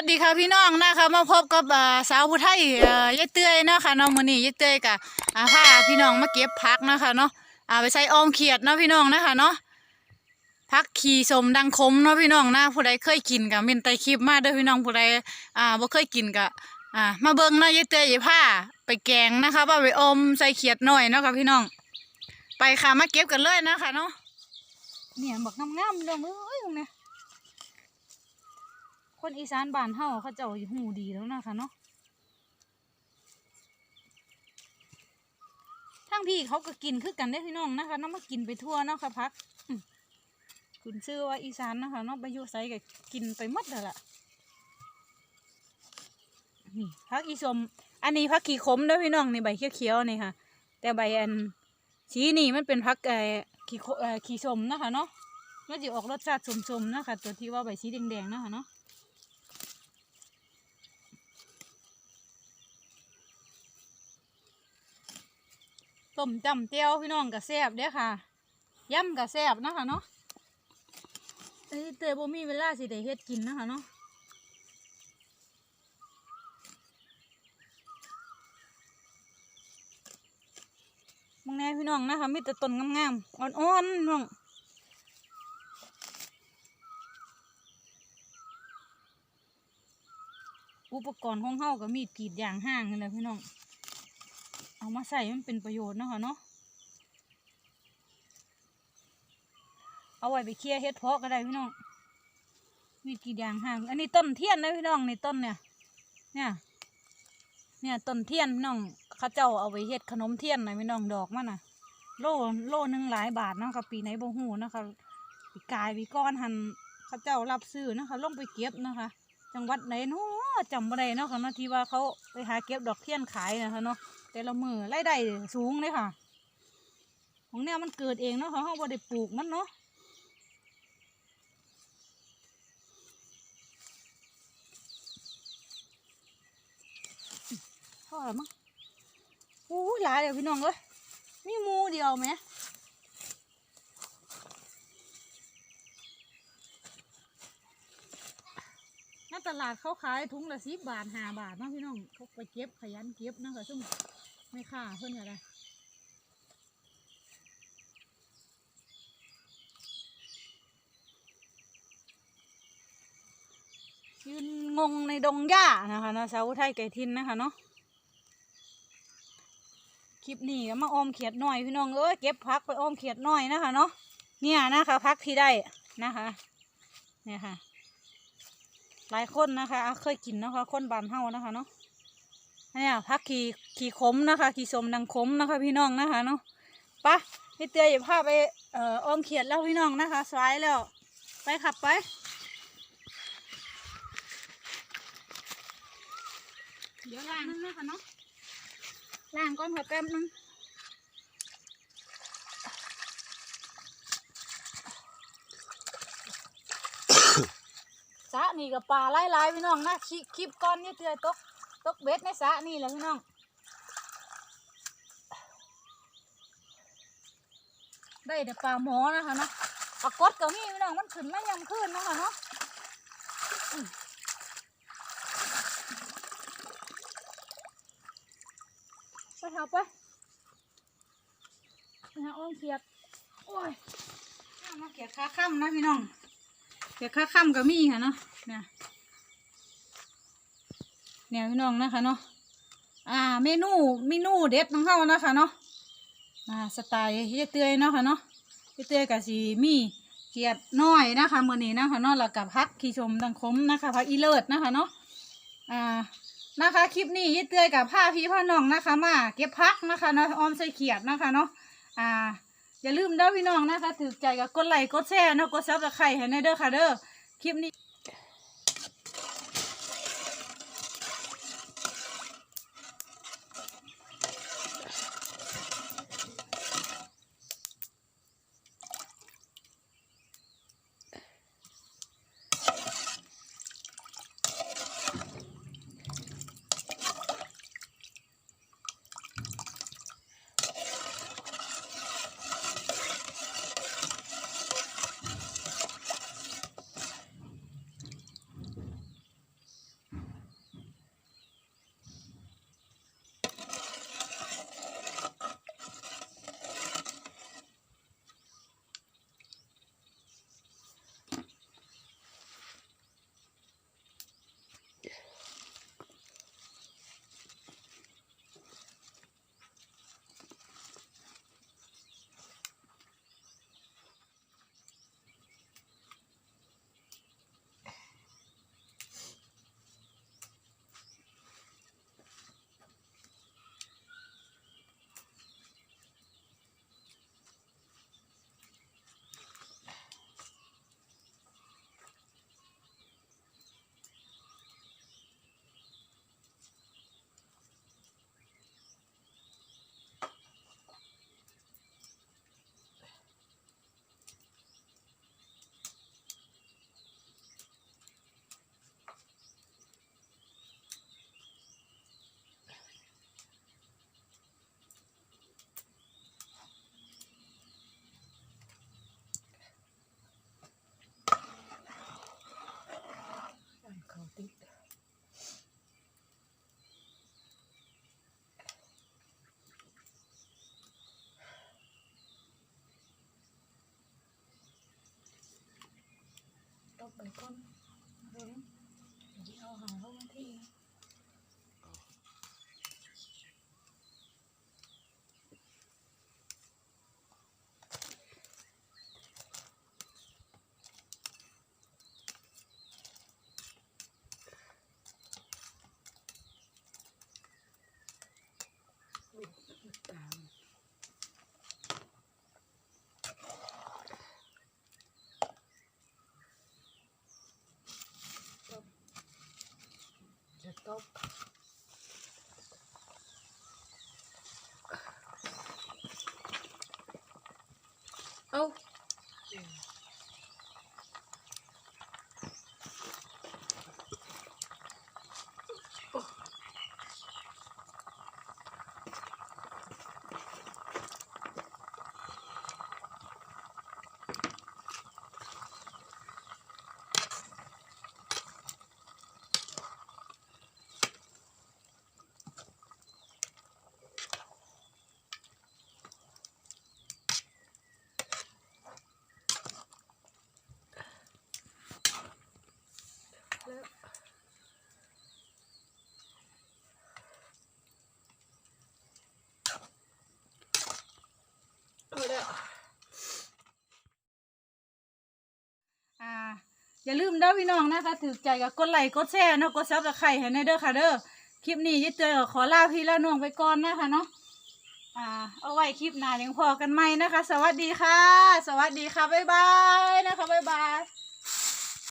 วัสดีค่ะพี่น้องนะคะมาพบกับสาวผู้ไทยเอ่อยายเตยนะคะน้องมื้อนี้ยายเตยกับอ่าพาพี่น้องมาเก็บผักนะคะเนาะอ่าไปใส่ออมเขียดเนาะพี่น้องนะคะเนาะผักขี่สมดังคมเนาะพี่น้องนะผู้ใดเคยกินกับมินไตคลิปมาเด้อพี่น้องผู้ใดอ่าบ่เคยกินก็อ่ามาเบิ่งเนาะยายเตยยายผ้าไปแกงนะคะว่าไปอมใส่เขียดหน่อยเนาะค่ะพี่น้อง ไปค่ะมาเก็บกันเลยนะคะเนาะเนี่ยบักงามๆพี่น้องเอ้ยตรงเนี้ย คนอีสานบ้านเฮาเขาเจ้าหูดีแล้วนะคะเนาะทั้งพี่เขาก็กินคือกันได้พี่น้องนะคะน้องมากินไปทั่วเนาะค่ะพักอืมคุณชื่อว่าอีสานนะคะเนาะไปยู่ไสก็กินไปหมดแล้วล่ะนี่พักอีสม อันนี้พักขี้ขมด้อพี่น้องในใบเขียวๆนี่ค่ะ แต่ใบอันสีนี่มันเป็นพักเอ่อขี้โคเอ่อขี้สมนะคะเนาะมันจะออกรสชาติสมๆนะคะตัวที่ว่าใบสีแดงๆนะคะเนาะ ต้มจำเจียวพี่น้องก็แซบเด้อค่ะย่ำก็แซบนะคะเนาะเอ้เตยบ่มีเวลาสิได้เฮ็ดกินนะคะเนาะมองแน่พี่น้องนะคะมีแต่ต้นงามๆอ่อนๆน้องอุปกรณ์ของเฮาก็มีดกรีดยางห้างนี่แหละพี่น้อง เอามาใส่มันเป็นประโยชน์เนาะค่ะเนาะเอาไว้ไปเคลียร์เฮ็ดเพาะก็ได้พี่น้องมีกี่อย่างห่าง อันนี้ต้นเทียนนะพี่น้องในต้นเนี่ย เนี่ย เนี่ยต้นเทียนพี่น้องข้าเจ้าเอาไปเฮ็ดขนมเทียนนะพี่น้องดอกมันน่ะ โลโลหนึ่งหลายบาทนะคะปีไหนบ่ฮู้นะคะปีกายปีก้อนหันข้าเจ้ารับซื้อนะคะลงไปเก็บนะคะ จังหวัดไหนเนาะจำบ่ได้เนาะค่ะนาที่ว่าเขาไปหาเก็บดอกเทียนขายนะคะเนาะแต่ละมือไล่ได้สูงเลยค่ะ ของเนี่ยมันเกิดเองเนาะเขาเขาบ่ได้ปลูกมันเนาะพอแล้วมั้งอู้หลายเลยวพี่น้องเอ้ยมีมูเดียวไหม หน้าตลาดเขาขายถุงละสิบบาทห้าบาทเนาะพี่น้องเขาไปเก็บขยันเก็บนะคะซึ่งไม่ค่าเพื่อนอะไรยืนงงในดงหญ้านะคะนาะสาวไทยไก่ทินนะคะเนาะคลิปนี้ก็มาออมเขียดหน่อยพี่น้องเอ้ยเก็บพักไปออมเขียดหน่อยนะคะเนาะเนี่ยนะคะพักที่ได้นะคะเนี่ยค่ะ หลายคนนะคะเคยกินนะคะคนบานเฮานะคะเนาะเนี่ยพักขี่ขี่ขมนะคะขี่สมดังขมนะคะ พี่น้องนะคะเนาะปะพี่เตืออย่าพาไปเอ่ออ้อมเขียดแล้วพี่น้องนะคะสายแล้ว ไปขับไปเดี๋ยวล้างนึงนะคะเนาะล้างก่อนค่ะแป๊บนึง สะนี่กับปลาไล่ๆพี่น้องนะคลิปคลิปก้อนนี่เตือตกตกเบ็ดในสะนี่แหละพี่น้องได้แต่ปลาหมอนะคะเนาะปลากดก็มีพี่น้องมันขึ้นไม่ยำขึ้นนะคะเนาะไปหาไปไปหาอ้อมเขียดโอ้ยมาเขียดขาค่ำนะพี่น้อง เขียดขาค่ำก็มีค่ะเนาะเนี่ยเนี่ยพี่น้องนะคะเนาะอ่าเมนูเมนูเด็ดของเขานะคะเนาะอ่าสไตล์เฮ็ดเตยเนาะค่ะเนาะเฮ็ดเตยกับสีมีเกียดน้อยนะคะเมื้อนี้นะคะเนาะแล้วกับพักขี้ชมดังคมนะคะพักอีเลิศนะคะเนาะอ่านะคะคลิปนี้เฮ็ดเตยกับผ้าพี่ผ้าน้องนะคะมาเก็บพักนะคะเนาะออมใส่เขียดนะคะเนาะอ่า อย่าลืมเด้อพี่น้องนะคะถือใจกับกดไลค์กดแชร์เนาะกดซับสไครต์ให้ในเด้อค่ะเด้อคลิปนี้ ไปก่อนเดี๋ยวเดี๋ยวเอาหาเขาวันที่นะ ตาม จะตบเอาแล้วเอาแล้ว อ่า อย่าลืมเด้อพี่น้องนะคะถือใจกับกดไลค์กดแชร์เนาะกดซับสไครต์ให้ในเด้อค่ะเด้อคลิปนี้ยิ่เตยขอลาพี่ละน้องไปก่อนนะคะเนาะอ่าเอาไว้คลิปหน้ายังพอกันไหมนะคะ สวัสดีค่ะ สวัสดีค่ะบ๊ายบายนะคะบ๊ายบาย